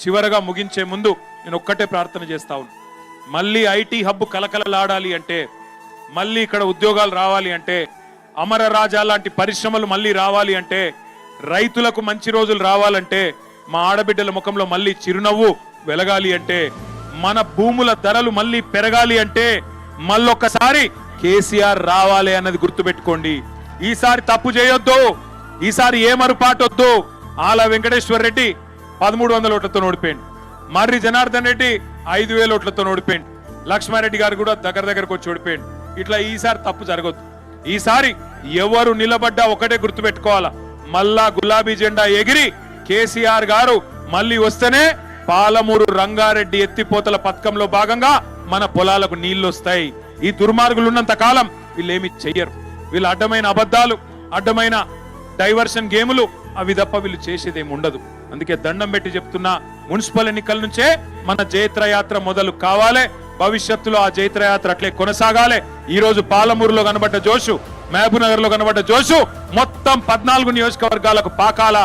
చివరగా ముగించే ముందు నేను ఒక్కటే ప్రార్థన చేస్తా ఉన్నాను మళ్ళీ ఐటీ హబ్ కలకలలాడాలి అంటే మళ్ళీ ఇక్కడ ఉద్యోగాలు రావాలి అంటే అమర రాజా లాంటి పరిశ్రమలు మళ్ళీ రావాలి అంటే రైతులకు మంచి రోజులు రావాలంటే మా ఆడబిడ్డల ముఖంలో మళ్ళీ చిరునవ్వు వెలగాలి అంటే మన భూముల ధరలు మళ్ళీ పెరగాలి అంటే మళ్ళొక్కసారి కేసీఆర్ రావాలి అన్నది గుర్తుపెట్టుకోండి. ఈసారి తప్పు చేయొద్దు ఈసారి ఏ మరుపాటు వద్దు ఆల వెంకటేశ్వర రెడ్డి పదమూడు వందల ఓట్లతో ఓడిపోయింది మర్రి జనార్దన్ రెడ్డి ఐదు వేల ఓట్లతో ఓడిపోయింది లక్ష్మారెడ్డి గారు కూడా దగ్గర దగ్గరకు వచ్చి ఓడిపోయింది ఇట్లా ఈసారి తప్పు జరగదు ఈసారి ఎవరు నిలబడ్డా ఒకటే గుర్తుపెట్టుకోవాలా. మళ్ళా గులాబీ జెండా ఎగిరి కేసీఆర్ గారు మళ్ళీ వస్తేనే పాలమూరు రంగారెడ్డి ఎత్తిపోతల పథకంలో భాగంగా మన పొలాలకు నీళ్ళు వస్తాయి. ఈ దుర్మార్గులు ఉన్నంత కాలం వీళ్ళేమి చెయ్యరు. వీళ్ళు అడ్డమైన అబద్ధాలు అడ్డమైన డైవర్షన్ గేములు అవి తప్ప వీళ్ళు చేసేదేమి ఉండదు. అందుకే దండం పెట్టి చెప్తున్నా మున్సిపల్ ఎన్నికల నుంచే మన జైత్రయాత్ర మొదలు కావాలి. భవిష్యత్తులో ఆ జైత్రయాత్ర అట్లే కొనసాగాలి. ఈ రోజు పాలమూరులో కనబడ్డ జోషు మహబూబ్ నగర్లో కనబడ్డ జోషు మొత్తం పద్నాలుగు నియోజకవర్గాలకు పాకాల